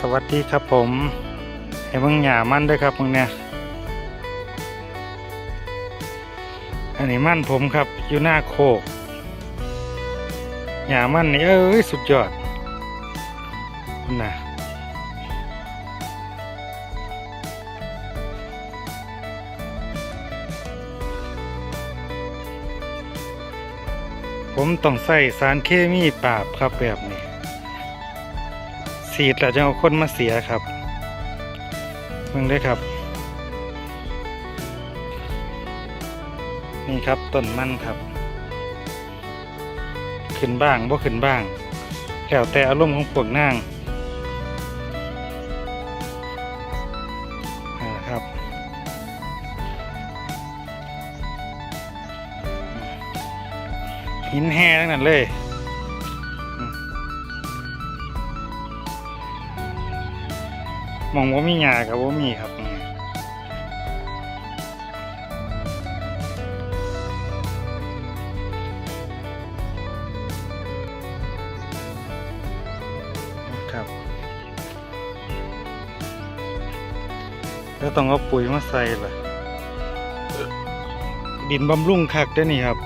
สวัสดีครับผม ให้เบิ่งหญ้ามันด้วยครับมึงเนี่ยอันนี้มั่นผมครับอยู่หน้าโคกหญ้ามันนี่เอ้ยสุดยอดนะผมต้องใส่สารเคมีปราบครับแบบนี้ สีดแล้วจะเอาคนมาเสียครับเบิ่งได้ครับ นี่ครับต้นมันครับ ขึ้นบ้างบ่ขึ้นบ้าง แล้วแต่อารมณ์ของพวกนางอ่าครับหินแห่ทั้งนั้นเลย มองว่ามีหยากับว่ามีครับครับแล้วต้องเอาปุ๋ยมาใส่ล่ะดินบำรุงคักด้วยนี่ครับ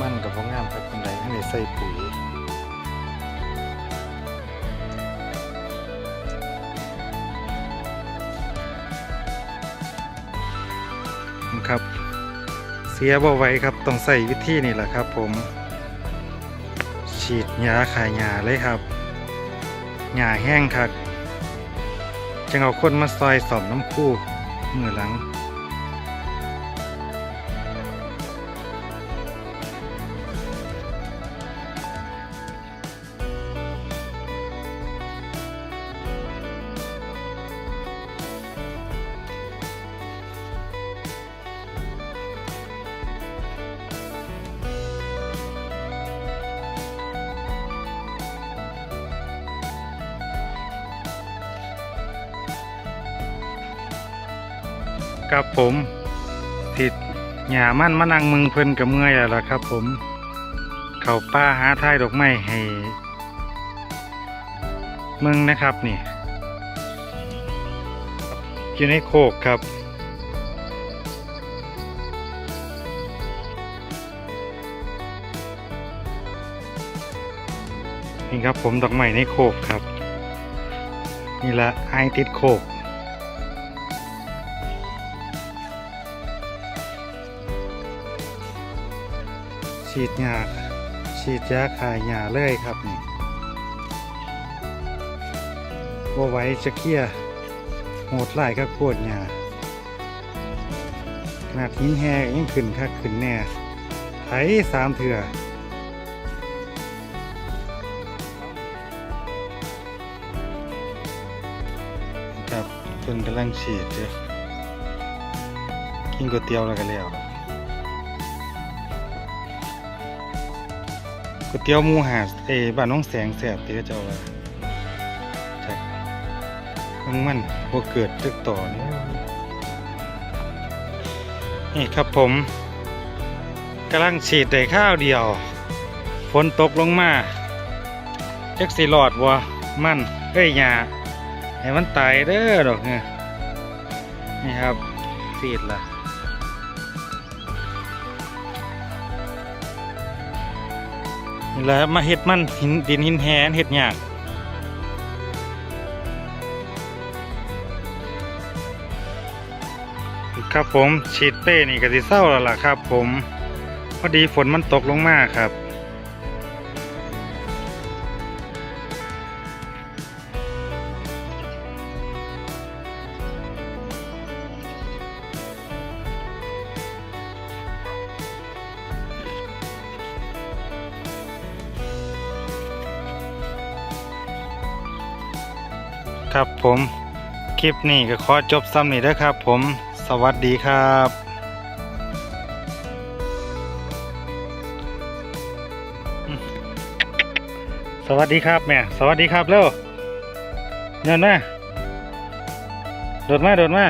มันกับพวกงามครับเป็นไรให้ได้ใส่ปุ๋ยครับ เสียบ่ไว้ครับต้องใส่วิธีนี่แหละครับผม ฉีดยาขายยาเลยครับหญ้าแห้งครับจึงเอาคนมาซอยสอมน้ำคู่มือหลัง กับผมติดหญ้ามันมานั่งมึงเพิ่นกับเมื่อยแล้วล่ะครับ ผม เข้าป่าหาท้ายดอกไม้ให้มึงนะครับนี่อยู่ในโคกครับนี่ครับผมดอกไม้ในโคกครับ นี่ละไอติดโคก ฉีดยาฉีดยาขายยาเลยครับนี่ว่าไว้จะเคลียร์โหดไล่ก็โคตรยาขนาดหินแห้งยังขึ้นคักขึ้นแน่ไถสามเถื่อครับเพิ่นกำลังฉีดอยู่กินก๋วยเตี๋ยวแล้วก็แล้ว เตี๋ยวหมูหาดเอบ้านน้องแสงแสบที่เขาเจ้าว่าจักมึงมันบ่เกิดตึกต่อนี่นี่ครับผมกำลังฉีดได้ข้าวเดียว ฝนตกลงมาจักสิรอดบ่มันเอ้ยหญ้าให้มันตายเด้อดอกเนี่ยนี่ครับฉีดละนี่ แล้วมาเห็ดมันหินดินหินแหนเห็ดยากครับผมฉีดเป้นี่ก็สิเศร้าแล้วล่ะครับ ผมพอดีฝนมันตกลงมาครับ ครับผมคลิปนี้ก็ขอจบซ้ำนี้เด้อครับผมสวัสดีครับสวัสดีครับแม่สวัสดีครับเร็วเดินมาโดดมาโดดมา